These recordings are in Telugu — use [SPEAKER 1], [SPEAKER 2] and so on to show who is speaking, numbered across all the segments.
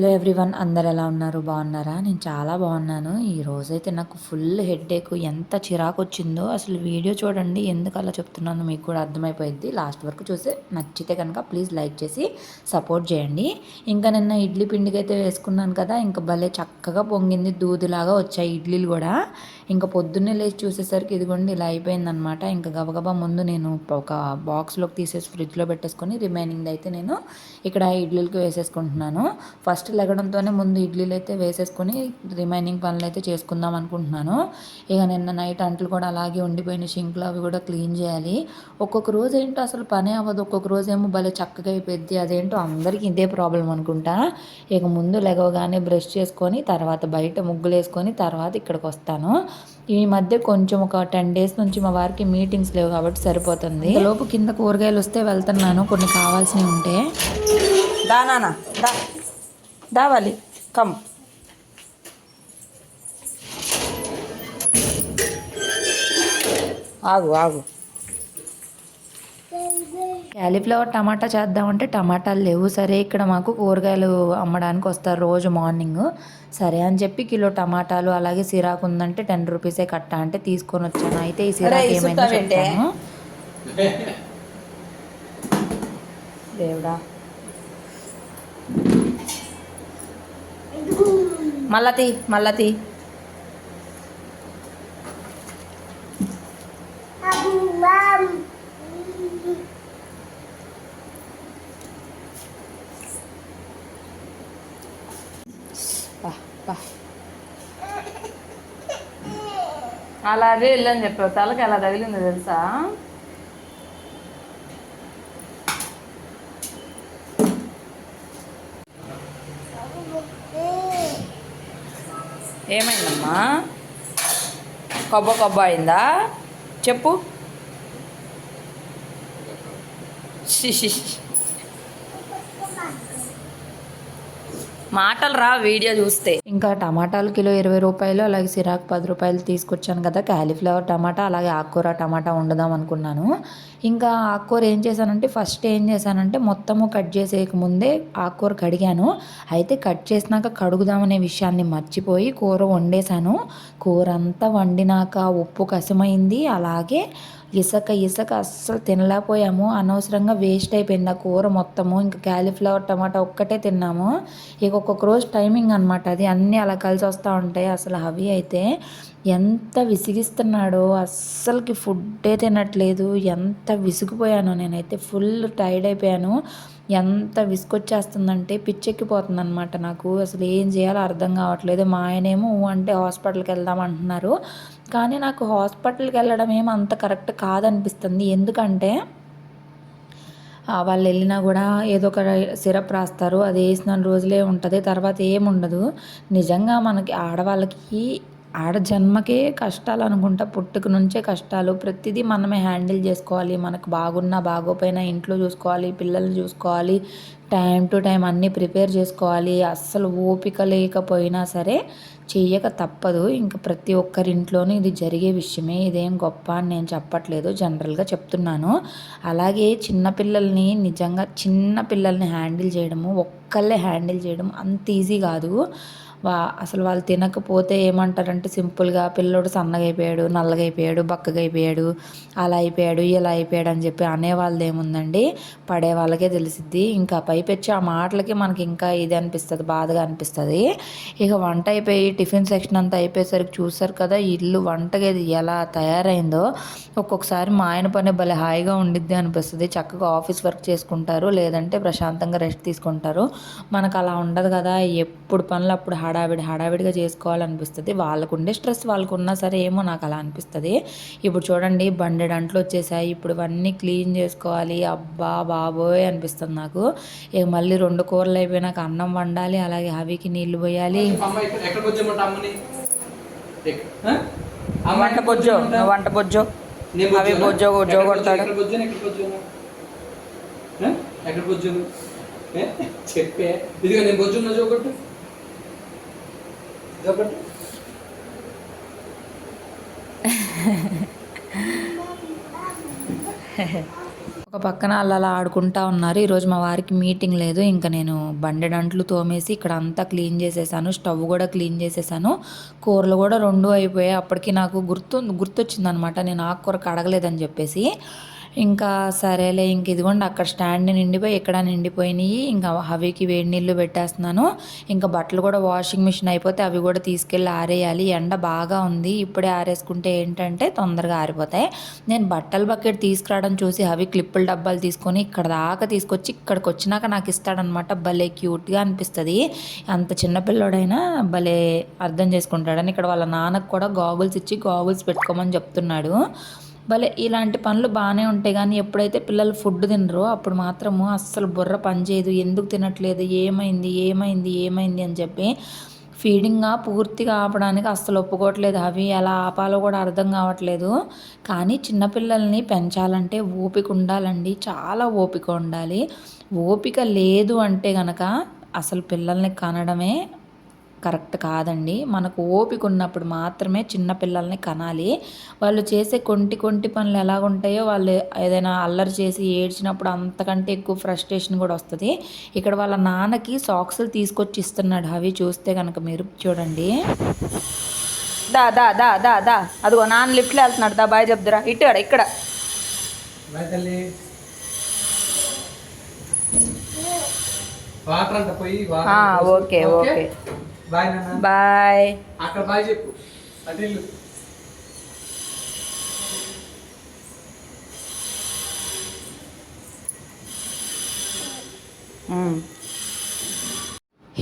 [SPEAKER 1] హలో ఎవ్రీవన్ అందరు ఎలా ఉన్నారు? బాగున్నారా? నేను చాలా బాగున్నాను. ఈ రోజైతే నాకు ఫుల్ హెడ్ఏక్ ఎంత చిరాకు వచ్చిందో అసలు వీడియో చూడండి. ఎందుకు అలా చెప్తున్నాను మీకు కూడా అర్థమైపోయింది లాస్ట్ వరకు చూసి నచ్చితే కనుక ప్లీజ్ లైక్ చేసి సపోర్ట్ చేయండి. ఇంకా నిన్న ఇడ్లీ పిండికి అయితే వేసుకున్నాను కదా ఇంకా భలే చక్కగా పొంగింది దూదిలాగా వచ్చాయి ఇడ్లీలు కూడా. ఇంకా పొద్దున్నే లేచి చూసేసరికి ఇదిగోండి ఇలా అయిపోయిందనమాట. ఇంకా గబగబా ముందు నేను ఒక బాక్స్లోకి తీసేసి ఫ్రిడ్జ్లో పెట్టేసుకొని రిమైనింగ్ అయితే నేను ఇక్కడ ఇడ్లీలకి వేసేసుకుంటున్నాను. ఫస్ట్ లెగడంతోనే ముందు ఇడ్లీలు అయితే వేసేసుకొని రిమైనింగ్ పనులు అయితే చేసుకుందాం అనుకుంటున్నాను. ఇక నిన్న నైట్ అంట్లు కూడా అలాగే ఉండిపోయిన షింక్లు అవి కూడా క్లీన్ చేయాలి. ఒక్కొక్క రోజు ఏంటో అసలు పనే అవ్వదు. ఒక్కొక్క రోజు ఏమో భలే చక్కగా అయిపోద్ది అదేంటో అందరికీ ఇదే ప్రాబ్లం అనుకుంటా. ఇక ముందు లెగవగానే బ్రష్ చేసుకొని తర్వాత బయట ముగ్గులు వేసుకొని తర్వాత ఇక్కడికి వస్తాను. ఈ మధ్య కొంచెం ఒక టెన్ డేస్ నుంచి మా వారికి మీటింగ్స్ లేవు కాబట్టి సరిపోతుంది. లోపు కింద కూరగాయలు వస్తే వెళ్తున్నాను. కొన్ని కావాల్సినవి ఉంటే.
[SPEAKER 2] దానా దా. దావాలి కమ్ ఆగు ఆగు.
[SPEAKER 1] క్యాలీఫ్లవర్ టమాటా చేద్దామంటే టమాటాలు లేవు. సరే ఇక్కడ మాకు కూరగాయలు అమ్మడానికి వస్తారు రోజు మార్నింగ్. సరే అని చెప్పి కిలో టమాటాలు అలాగే సిరాకు ఉందంటే టెన్ రూపీసే కట్ట అంటే తీసుకొని వచ్చాను. అయితే ఈ సిరాకు ఏమైందో? చెప్తాను. దేవుడా.
[SPEAKER 2] మల్లతి మల్లతి అలా అలాగే వెళ్ళని చెప్పావు. తలకి అలా తగిలిందో తెలుసా? ఏమైందమ్మా కొబ్బ కొబ్బ అయిందా చెప్పు షి, షి, షి. మాటలు రా వీడియో చూస్తే.
[SPEAKER 1] ఇంకా టమాటాలు కిలో ఇరవై రూపాయలు అలాగే సిరాకు పది రూపాయలు తీసుకొచ్చాను కదా క్యాలీఫ్లవర్ టమాటా అలాగే ఆకుకూర టమాటా వండుదాం అనుకున్నాను. ఇంకా ఆకుకూర ఏం చేశానంటే ఫస్ట్ ఏం చేశానంటే మొత్తము కట్ చేసేయక ముందే ఆకుకూర కడిగాను. అయితే కట్ చేసినాక కడుగుదామనే విషయాన్ని మర్చిపోయి కూర వండేశాను. కూర అంతా వండినాక ఉప్పు కసమైంది అలాగే ఇసక ఇసక అస్సలు తినలేకపోయాము అనవసరంగా వేస్ట్ అయిపోయింది ఆ కూర మొత్తము. ఇంకా క్యాలీఫ్లవర్ టమాటా ఒక్కటే తిన్నాము. ఇక ఒక్కొక్క రోజు టైమింగ్ అనమాట అది. అన్నీ అలా కలిసి వస్తూ ఉంటాయి అసలు అవి అయితే. ఎంత విసిగిస్తున్నాడో. అస్సలకి ఫుడ్డే తినట్లేదు. ఎంత విసిగిపోయానో నేనైతే. ఫుల్ టైర్డ్ అయిపోయాను. ఎంత విసుకొచ్చేస్తుందంటే పిచ్చెక్కిపోతుంది అనమాట నాకు. అసలు ఏం చేయాలో అర్థం కావట్లేదు. మా ఆయనేమో అంటే హాస్పిటల్కి వెళ్దాం అంటున్నారు. కానీ నాకు హాస్పిటల్కి వెళ్ళడం ఏమో అంత కరెక్ట్ కాదనిపిస్తుంది. ఎందుకంటే వాళ్ళు వెళ్ళినా కూడా ఏదో ఒక సిరప్ రాస్తారు అది వేసిన రోజులే ఉంటుంది తర్వాత ఏముండదు నిజంగా మనకి ఆడవాళ్ళకి ఆడ జన్మకే కష్టాలు అనుకుంటా పుట్టుక నుంచే కష్టాలు. ప్రతిదీ మనమే హ్యాండిల్ చేసుకోవాలి. మనకు బాగున్నా బాగోపోయినా ఇంట్లో చూసుకోవాలి పిల్లల్ని చూసుకోవాలి టైం టు టైం అన్నీ ప్రిపేర్ చేసుకోవాలి. అస్సలు ఓపిక లేకపోయినా సరే చేయక తప్పదు. ఇంకా ప్రతి ఒక్కరింట్లోనూ ఇది జరిగే విషయమే. ఇదేం గొప్ప అని నేను చెప్పట్లేదు. జనరల్గా చెప్తున్నాను. అలాగే చిన్నపిల్లల్ని నిజంగా చిన్న పిల్లల్ని హ్యాండిల్ చేయడము ఒక్కళ్ళే హ్యాండిల్ చేయడం అంత ఈజీ కాదు. వా అసలు వాళ్ళు తినకపోతే ఏమంటారంటే సింపుల్గా పిల్లోడు సన్నగా అయిపోయాడు నల్లగా అయిపోయాడు బక్కగా అయిపోయాడు అలా అయిపోయాడు ఇలా అయిపోయాడు అని చెప్పి అనేవాళ్ళది ఏముందండి? పడే వాళ్ళకే తెలిసిద్ది. ఇంకా పైపెచ్చి ఆ మాటలకి మనకి ఇంకా ఇది అనిపిస్తుంది బాధగా అనిపిస్తుంది. ఇక వంట అయిపోయి టిఫిన్ సెక్షన్ అంతా అయిపోయేసరికి చూసారు కదా ఇల్లు వంటగది ఎలా తయారైందో. ఒక్కొక్కసారి మా ఆయన పని భలే హాయిగా ఉండిద్ది అనిపిస్తుంది. చక్కగా ఆఫీస్ వర్క్ చేసుకుంటారు లేదంటే ప్రశాంతంగా రెస్ట్ తీసుకుంటారు. మనకు అలా ఉండదు కదా ఎప్పుడు పనులు అప్పుడు హడావిడి హడావిడిగా చేసుకోవాలనిపిస్తుంది. వాళ్ళకు ఉండే స్ట్రెస్ వాళ్ళకు ఉన్నా సరే ఏమో నాకు అలా అనిపిస్తుంది. ఇప్పుడు చూడండి బండెడు అంట్లు వచ్చేసాయి. ఇప్పుడు ఇవన్నీ క్లీన్ చేసుకోవాలి. అబ్బా బాబోయ్ అనిపిస్తుంది నాకు. ఇక మళ్ళీ రెండు కూరలు అయిపోయినాక అన్నం వండాలి అలాగే హవికి నీళ్ళు పోయాలి.
[SPEAKER 2] వంట బొజ్జో వంట బొజ్జో
[SPEAKER 3] నేను
[SPEAKER 2] అవి? బొజ్జో జో
[SPEAKER 3] ఎక్కడికి
[SPEAKER 2] కొడతాడు?
[SPEAKER 3] చెప్పే. ఇదిగో నేను బొజ్జున్నా జోకొట్టు
[SPEAKER 1] ఒక పక్కన అలా అలా ఆడుకుంటా ఉన్నారు. ఈరోజు మా వారికి మీటింగ్ లేదు. ఇంకా నేను బండెడంట్లు తోమేసి ఇక్కడ అంతా క్లీన్ చేసేసాను. స్టవ్ కూడా క్లీన్ చేసేసాను. కూరలు కూడా రెండు అయిపోయాయి. అప్పటికి నాకు గుర్తు గుర్తొచ్చిందనమాట. నేను ఆకుకూర కడగలేదని చెప్పేసి. ఇంకా సరేలే ఇంక ఇదిగోండి అక్కడ స్టాండ్ నిండిపోయి ఇక్కడ నిండిపోయినాయి. ఇంకా హవికి వేడి నీళ్ళు పెట్టేస్తున్నాను. ఇంకా బట్టలు కూడా వాషింగ్ మిషన్ అయిపోతే అవి కూడా తీసుకెళ్ళి ఆరేయాలి. ఎండ బాగా ఉంది. ఇప్పుడే ఆరేసుకుంటే ఏంటంటే తొందరగా ఆరిపోతాయి. నేను బట్టల బకెట్ తీసుకురావడం చూసి అవి క్లిప్పుల డబ్బాలు తీసుకొని ఇక్కడ దాకా తీసుకొచ్చి ఇక్కడికి వచ్చినాక నాకు ఇస్తాడనమాట. భలే క్యూట్గా అనిపిస్తుంది. అంత చిన్నపిల్లడైనా భలే అర్థం చేసుకుంటాడని ఇక్కడ వాళ్ళ నాన్నకు కూడా గాగుల్స్ ఇచ్చి గాగుల్స్ పెట్టుకోమని చెప్తున్నాడు. భలే ఇలాంటి పనులు బాగానే ఉంటాయి. కానీ ఎప్పుడైతే పిల్లలు ఫుడ్ తినరో అప్పుడు మాత్రము అస్సలు బుర్ర పనిచేయదు ఎందుకు తినట్లేదు? ఏమైంది? ఏమైంది? ఏమైంది? అని చెప్పి ఫీడింగ్ పూర్తిగా ఆపడానికి అస్సలు ఒప్పుకోవట్లేదు అవి. ఎలా ఆపాలో కూడా అర్థం కావట్లేదు. కానీ చిన్నపిల్లల్ని పెంచాలంటే ఓపిక ఉండాలండి. చాలా ఓపిక ఉండాలి. ఓపిక లేదు అంటే గనక అసలు పిల్లల్ని కనడమే కరెక్ట్ కాదండి. మనకు ఓపిక ఉన్నప్పుడు మాత్రమే చిన్న పిల్లల్ని కనాలి. వాళ్ళు చేసే కొంటి కొంటి పనులు ఎలాగుంటాయో వాళ్ళు ఏదైనా అల్లరి చేసి ఏడ్చినప్పుడు అంతకంటే ఎక్కువ ఫ్రస్ట్రేషన్ కూడా వస్తుంది. ఇక్కడ వాళ్ళ నాన్నకి సాక్సులు తీసుకొచ్చి ఇస్తున్నాడు అవి చూస్తే కనుక మీరు చూడండి.
[SPEAKER 2] దా దా దా దా దా. అదిగో నాన్న లిఫ్ట్లో వెళ్తున్నాడు. దా బాయ్ చెప్దురా. ఇటు ఇక్కడ.
[SPEAKER 3] వాటర్ అంట పోయి.
[SPEAKER 2] Okay, okay.
[SPEAKER 3] బాయ్ నాన్న.
[SPEAKER 2] బాయ్.
[SPEAKER 3] అక్కడ బాయ్ చెప్పు. అటు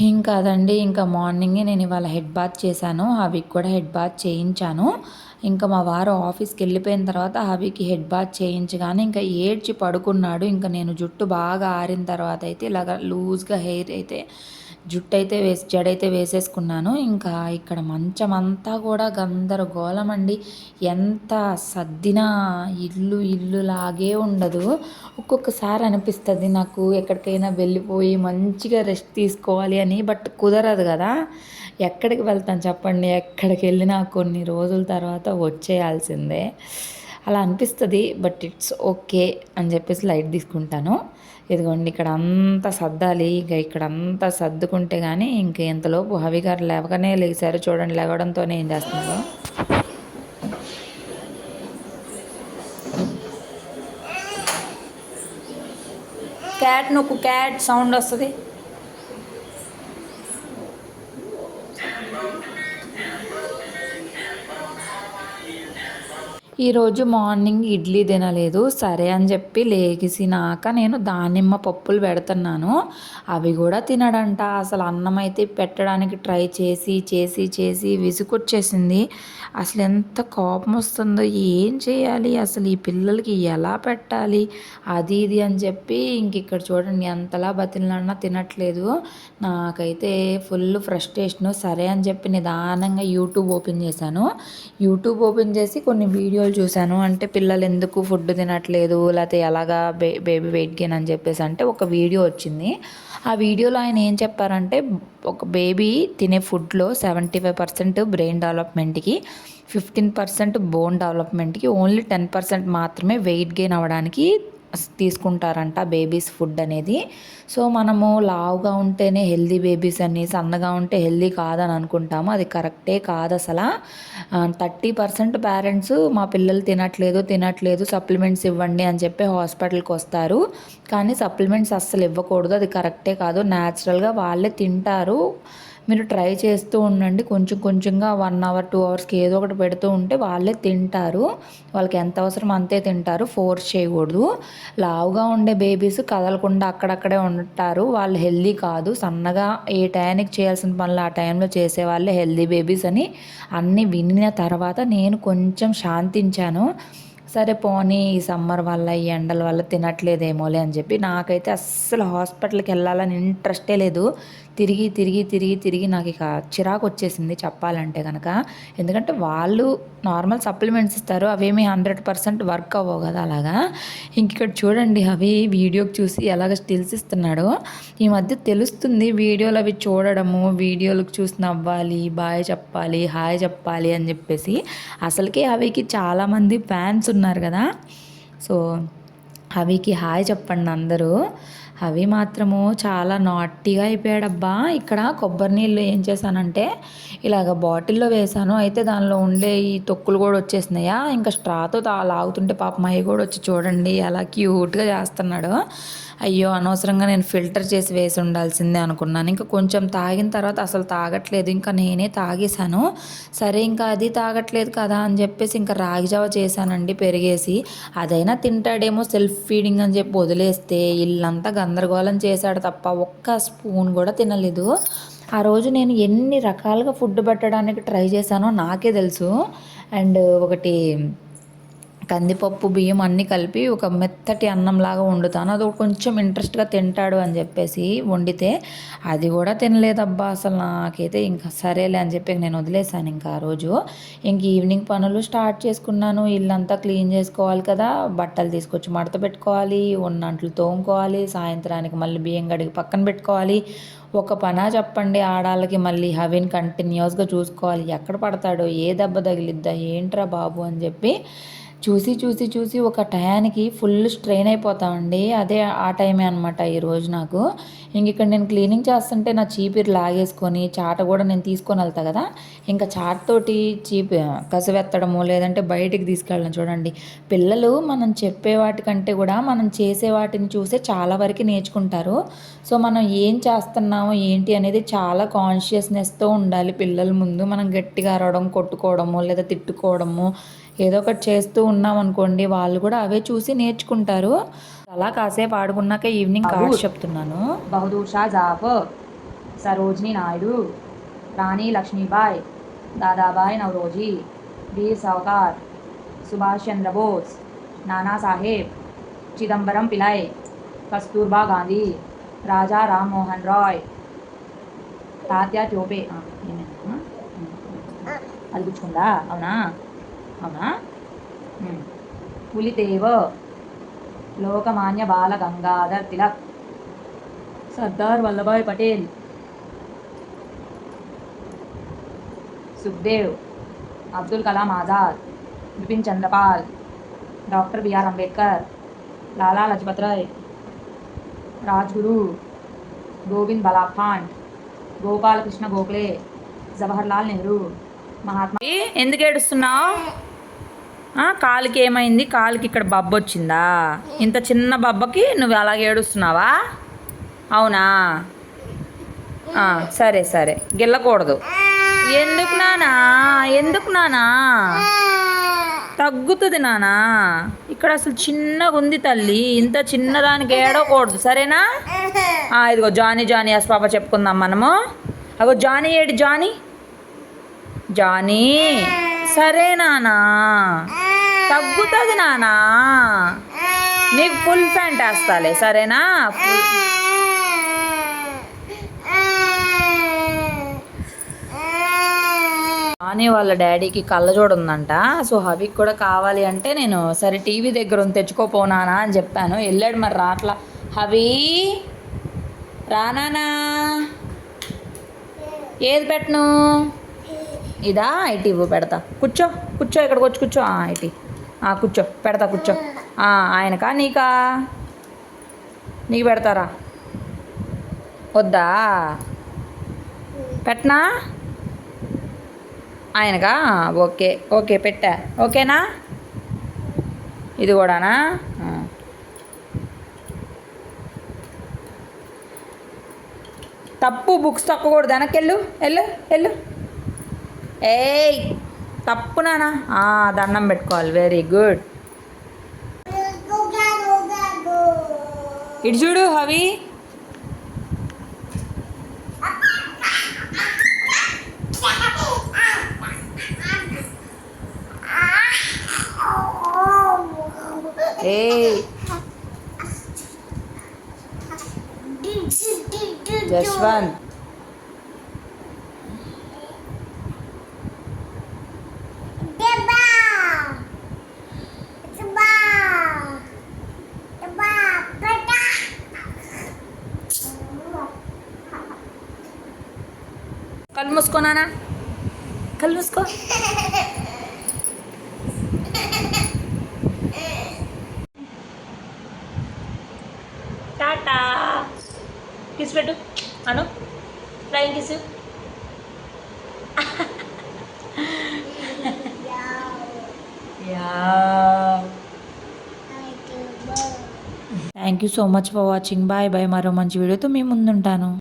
[SPEAKER 1] ఇంకా అదండి ఇంకా మార్నింగే నేను ఇవాళ హెడ్ బాత్ చేశాను. హవికి కూడా హెడ్ బాత్ చేయించాను. ఇంకా మా వారు ఆఫీస్కి వెళ్ళిపోయిన తర్వాత హవికి హెడ్ బాత్ చేయించగానే ఇంకా ఏడ్చి పడుకున్నాడు. ఇంకా నేను జుట్టు బాగా ఆరిన తర్వాత అయితే ఇలాగ లూజ్గా హెయిర్ అయితే జుట్టు అయితే వేసి జడైతే వేసేసుకున్నాను. ఇంకా ఇక్కడ మంచం అంతా కూడా గందరగోళం అండి ఎంత సర్దినా ఇల్లు ఇల్లు లాగే ఉండదు. ఒక్కొక్కసారి అనిపిస్తుంది నాకు ఎక్కడికైనా వెళ్ళిపోయి మంచిగా రెస్ట్ తీసుకోవాలి అని బట్ కుదరదు కదా. ఎక్కడికి వెళ్తాను చెప్పండి? ఎక్కడికి వెళ్ళినా కొన్ని రోజుల తర్వాత వచ్చేయాల్సిందే. అలా అనిపిస్తుంది బట్ ఇట్స్ ఓకే అని చెప్పేసి లైట్ తీసుకుంటాను. ఇదిగోండి ఇక్కడ అంతా సర్దాలి. ఇంకా ఇక్కడ అంతా సర్దుకుంటే కానీ ఇంక ఇంతలోపు హవి గారు లేవగానే లేచారు. చూడండి లేవడంతోనే ఏం చేస్తున్నారు?
[SPEAKER 2] క్యాట్ నొక్కు క్యాట్ సౌండ్ వస్తుంది.
[SPEAKER 1] ఈరోజు మార్నింగ్ ఇడ్లీ తినలేదు. సరే అని చెప్పి లేగిసినాక నేను దానిమ్మ పప్పులు పెడుతున్నాను. అవి కూడా తినడంట. అసలు అన్నం అయితే పెట్టడానికి ట్రై చేసి చేసి చేసి విసుకొచ్చేసింది అసలు ఎంత కోపం వస్తుందో ఏం చేయాలి? అసలు ఈ పిల్లలకి ఎలా పెట్టాలి? అది ఇది అని చెప్పి ఇంక ఇక్కడ చూడండి ఎంతలా బతిలినా తినట్లేదు. నాకైతే ఫుల్ ఫ్రస్ట్రేషను. సరే అని చెప్పి నిదానంగా యూట్యూబ్ ఓపెన్ చేశాను. యూట్యూబ్ ఓపెన్ చేసి కొన్ని వీడియోలు చూశాను. అంటే పిల్లలు ఎందుకు ఫుడ్ తినట్లేదు లేకపోతే ఎలాగా బే బేబీ వెయిట్ గెయిన్ అని చెప్పేసి అంటే ఒక వీడియో వచ్చింది. ఆ వీడియోలో ఆయన ఏం చెప్పారంటే ఒక బేబీ తినే ఫుడ్లో సెవెంటీ ఫైవ్ పర్సెంట్ బ్రెయిన్ డెవలప్మెంట్కి ఫిఫ్టీన్ పర్సెంట్ బోన్ డెవలప్మెంట్కి ఓన్లీ టెన్ పర్సెంట్ మాత్రమే వెయిట్ గెయిన్ అవ్వడానికి తీసుకుంటారంట బేబీస్ ఫుడ్ అనేది. సో మనము లావుగా ఉంటేనే హెల్దీ బేబీస్ అని సన్నగా ఉంటే హెల్దీ కాదని అనుకుంటాము. అది కరెక్టే కాదు అసలు. థర్టీ పర్సెంట్ పేరెంట్స్ మా పిల్లలు తినట్లేదు తినట్లేదు సప్లిమెంట్స్ ఇవ్వండి అని చెప్పి హాస్పిటల్కి వస్తారు. కానీ సప్లిమెంట్స్ అస్సలు ఇవ్వకూడదు. అది కరెక్టే కాదు. న్యాచురల్గా వాళ్ళే తింటారు. మీరు ట్రై చేస్తూ ఉండండి. కొంచెం కొంచెంగా వన్ అవర్ టూ అవర్స్కి ఏదో ఒకటి పెడుతూ ఉంటే వాళ్ళే తింటారు. వాళ్ళకి ఎంత అవసరం అంతే తింటారు. ఫోర్స్ చేయకూడదు. లావుగా ఉండే బేబీస్ కదలకుండా అక్కడక్కడే ఉంటారు. వాళ్ళు హెల్దీ కాదు. సన్నగా ఏ టైంకి చేయాల్సిన పనులు ఆ టైంలో చేసే వాళ్ళే హెల్దీ బేబీస్ అని అన్నీ వినిన తర్వాత నేను కొంచెం శాంతించాను. సరే పోనీ ఈ సమ్మర్ వల్ల ఈ ఎండల వల్ల తినట్లేదేమోలే అని చెప్పి నాకైతే అస్సలు హాస్పిటల్కి వెళ్ళాలని ఇంట్రెస్టే లేదు. తిరిగి తిరిగి తిరిగి తిరిగి నాకు ఇక చిరాకు వచ్చేసింది చెప్పాలంటే కనుక ఎందుకంటే వాళ్ళు నార్మల్ సప్లిమెంట్స్ ఇస్తారు అవేమి హండ్రెడ్ పర్సెంట్ వర్క్ అవ్వవు కదా అలాగా. ఇంక ఇక్కడ చూడండి అవి వీడియోకి చూసి ఎలాగ స్టిల్స్ ఇస్తున్నాడో. ఈ మధ్య తెలుస్తుంది వీడియోలు అవి చూడడము వీడియోలకు చూసి నవ్వాలి బాయ్ చెప్పాలి హాయ్ చెప్పాలి అని చెప్పేసి. అసలుకే అవికి చాలామంది ఫ్యాన్స్ ఉన్నారు కదా. సో హవికి హాయ్ చెప్పండి అందరూ. హవి మాత్రము చాలా నాట్టిగా అయిపోయాడబ్బా. ఇక్కడ కొబ్బరి నీళ్ళు ఏం చేశానంటే ఇలాగ బాటిల్లో వేసాను అయితే దానిలో ఉండే ఈ తొక్కులు కూడా వచ్చేసినాయా. ఇంకా స్ట్రాతో తాగుతుంటే లాగుతుంటే పాప మై కూడా వచ్చి చూడండి అలా క్యూట్గా చేస్తున్నాడు. అయ్యో అనవసరంగా నేను ఫిల్టర్ చేసి వేసి ఉండాల్సిందే అనుకున్నాను. ఇంకా కొంచెం తాగిన తర్వాత అసలు తాగట్లేదు. ఇంకా నేనే తాగేశాను. సరే ఇంకా అది తాగట్లేదు కదా అని చెప్పేసి ఇంకా రాగి జావ చేశానండి పెరిగేసి. అదైనా తింటాడేమో సెల్ఫ్ ఫీడింగ్ అని చెప్పి వదిలేస్తే ఇల్లంతా గందరగోళం చేశాడు తప్ప ఒక్క స్పూన్ కూడా తినలేదు. ఆ రోజు నేను ఎన్ని రకాలుగా ఫుడ్ పెట్టడానికి ట్రై చేశానో నాకే తెలుసు. అండ్ ఒకటి కందిపప్పు బియ్యం అన్నీ కలిపి ఒక మెత్తటి అన్నంలాగా వండుతాను. అది కొంచెం ఇంట్రెస్ట్గా తింటాడు అని చెప్పేసి వండితే అది కూడా తినలేదబ్బా అసలు నాకైతే ఇంకా సరేలే అని చెప్పి నేను వదిలేసాను ఇంకా ఆ రోజు. ఇంక ఈవినింగ్ పనులు స్టార్ట్ చేసుకున్నాను. ఇల్లంతా క్లీన్ చేసుకోవాలి కదా బట్టలు తీసుకొచ్చి మడత పెట్టుకోవాలి ఉన్నంట్లు తోముకోవాలి సాయంత్రానికి మళ్ళీ బియ్యం గడిగి పక్కన పెట్టుకోవాలి. ఒక పనా చెప్పండి ఆడాళ్ళకి మళ్ళీ హవిన్ కంటిన్యూస్గా చూసుకోవాలి. ఎక్కడ పడతాడో ఏ దెబ్బ తగిలిద్దా ఏంట్రా బాబు అని చెప్పి చూసి చూసి చూసి ఒక టయానికి ఫుల్ స్ట్రెయిన్ అయిపోతామండి అదే ఆ టైమే అనమాట ఈరోజు నాకు. ఇంక ఇక్కడ నేను క్లీనింగ్ చేస్తుంటే నా చీపిరి లాగేసుకొని చాట కూడా నేను తీసుకొని వెళ్తా కదా. ఇంకా చాట్తోటి చీపి కసవెత్తడము లేదంటే బయటికి తీసుకెళ్ళడం చూడండి. పిల్లలు మనం చెప్పే వాటికంటే కూడా మనం చేసే వాటిని చూసే చాలా వరకు నేర్చుకుంటారు. సో మనం ఏం చేస్తున్నాము ఏంటి అనేది చాలా కాన్షియస్నెస్తో ఉండాలి పిల్లల ముందు. మనం గట్టిగా అరవడం కొట్టుకోవడము లేదా తిట్టుకోవడము ఏదో ఒకటి చేస్తూ ఉన్నాం అనుకోండి వాళ్ళు కూడా అవే చూసి నేర్చుకుంటారు. అలా కాసేపు ఆడుకున్నాక ఈవినింగ్ కార్డ్స్ చెప్తున్నాను.
[SPEAKER 2] బహదూర్ షా జాఫర్ సరోజిని నాయుడు రాణి లక్ష్మీబాయ్ దాదాబాయ్ నవరోజీ వీర్ సావ్కార్ సుభాష్ చంద్ర బోస్ నానా సాహెబ్ చిదంబరం పిలై కస్తూర్బా గాంధీ రాజా రామ్ మోహన్ రాయ్ తాత్యా టోపే అది గుచ్చుకుందా? అవునా? అవునా Pulideva Lokmanya Bal Gangadhar Tilak. Sardar Vallabhbhai Patel. Sukhdev Abdul Kalam Azad Bipin Chandrapal doctor B R Ambedkar Lala Lajpat Rai Rajguru Govind బలాఖాండ్ Gopalakrishna Gokhale Jawaharlal Nehru Mahatma ఎందుకు ఏడుస్తున్నావు? కాలుకి ఏమైంది? కాలుకి ఇక్కడ బబ్బ వచ్చిందా? ఇంత చిన్న బబ్బకి నువ్వు అలాగే ఏడుస్తున్నావా? అవునా? సరే సరే. గిల్లకూడదు. ఎందుకు నానా? ఎందుకు నానా? తగ్గుతుంది నానా. ఇక్కడ అసలు చిన్నగా ఉంది తల్లి. ఇంత చిన్నదానికి ఏడవకూడదు. సరేనా? ఇదిగో జానీ జానీ ఎస్ పాప చెప్పుకుందాం మనము. అగో జానీ ఏడి జానీ. జానీ. సరే నానా. తగ్గుతుంది నానా. నీకు ఫుల్ ప్యాంట్ వేస్తాలే సరేనా? కానీ వాళ్ళ డాడీకి కళ్ళజోడు ఉందంట. సో హవికి కూడా కావాలి అంటే నేను సరే టీవీ దగ్గర ఉంది తెచ్చుకోపోనానా అని చెప్పాను. వెళ్ళాడు మరి రాట్లా. హవి రానానా ఏది పెట్టను? ఇదా ఐటీ ఇవ్వు పెడతా. కూర్చో కూర్చో ఇక్కడికి వచ్చి కూర్చో. ఐటీ. ఆ, కూర్చో పెడతా కూర్చో. ఆయనకా నీకా? నీకు పెడతారా? వద్దా? పెట్టనా? ఆయనకా? ఓకే ఓకే పెట్టా. ఓకేనా? ఇది కూడానా? తప్పు బుక్స్ తొక్కకూడదు వెనక్కి వెళ్ళు వెళ్ళు వెళ్ళు. ఏయ్ తప్పు నానా దండం పెట్టుకోవాలి. వెరీ గుడ్ ఇటు చూడు హవి. ఏ జశ్వంత్ కళ్ళు మూసుకో నాన్న కళ్ళు మూసుకో. టాటా. కిస్ పెట్టు. అను. Flying kiss. Yeah
[SPEAKER 1] thank you so much for watching. Bye bye. మరో మంచి వీడియోతో మీ ముందుంటాను.